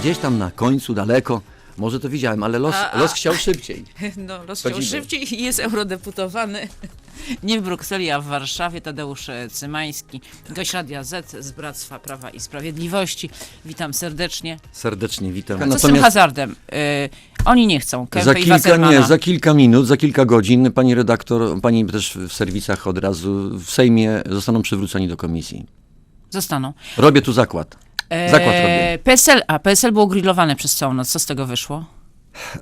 Gdzieś tam na końcu, daleko, może to widziałem, ale los, A, a. los chciał szybciej. No, rozciął Godziny. szybciej i jest eurodeputowany. Nie w Brukseli, a w Warszawie. Tadeusz e, Cymański, gość Radia Z z Bractwa Prawa i Sprawiedliwości. Witam serdecznie. Serdecznie witam. Co z tym hazardem? Y, oni nie chcą. za Kempy i kilka, nie, za kilka minut, za kilka godzin pani redaktor, pani też w serwisach od razu w Sejmie zostaną przywróceni do komisji. Zostaną. Robię tu zakład. Zakład robię. E, PSL, a PSL było grillowane przez całą noc. Co z tego wyszło?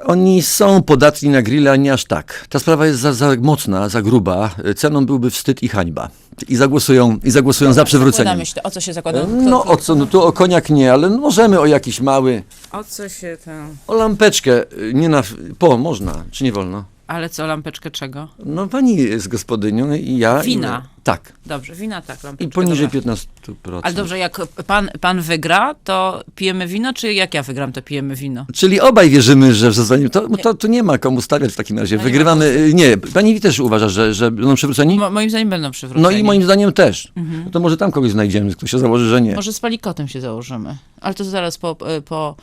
Oni są podatni na grilla, ale nie aż tak. Ta sprawa jest za, za mocna, za gruba. Ceną byłby wstyd i hańba. I zagłosują, i zagłosują za przywróceniem. Się, o co się zakłada? No o co, no tu o koniak nie, ale możemy o jakiś mały, O co się tam... o lampeczkę, nie na, po, można, czy nie wolno? Ale co, lampeczkę czego? No pani jest gospodynią i ja. Wina. I, tak. Dobrze, wina tak, I lampeczkę. poniżej dobra. 15%. Ale dobrze, jak pan, pan wygra, to pijemy wino, czy jak ja wygram, to pijemy wino? Czyli obaj wierzymy, że w zasadzie to, to, to nie ma komu stawiać w takim razie. No nie Wygrywamy. y, Nie, pani też uważa, że, że będą przywróceni? Mo, moim zdaniem będą przywróceni. No i moim zdaniem też. No to może tam kogoś znajdziemy, kto się założy, że nie. Może z palikotem się założymy. Ale to zaraz po, e, po,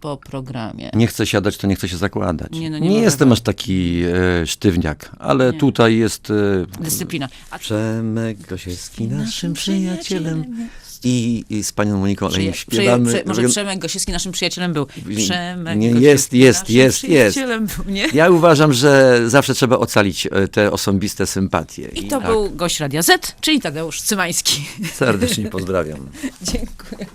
po programie. Nie chce siadać, to nie chce się zakładać. Nie, Nie, no nie może jestem aż taki e, sztywniak, ale Nie. tutaj jest. E, Dyscyplina. A Przemek Gosiewski naszym przyjacielem. I, I z panią Moniką Przyja- Olej przy- śpiewamy. przy- może Przemek Gosiewski naszym przyjacielem był. Przemek Nie, jest, jest, jest, jest. Był, nie? Ja uważam, że zawsze trzeba ocalić e, te osobiste sympatie. I to tak, był gość Radia Z, czyli Tadeusz Cymański. serdecznie pozdrawiam. Dziękuję.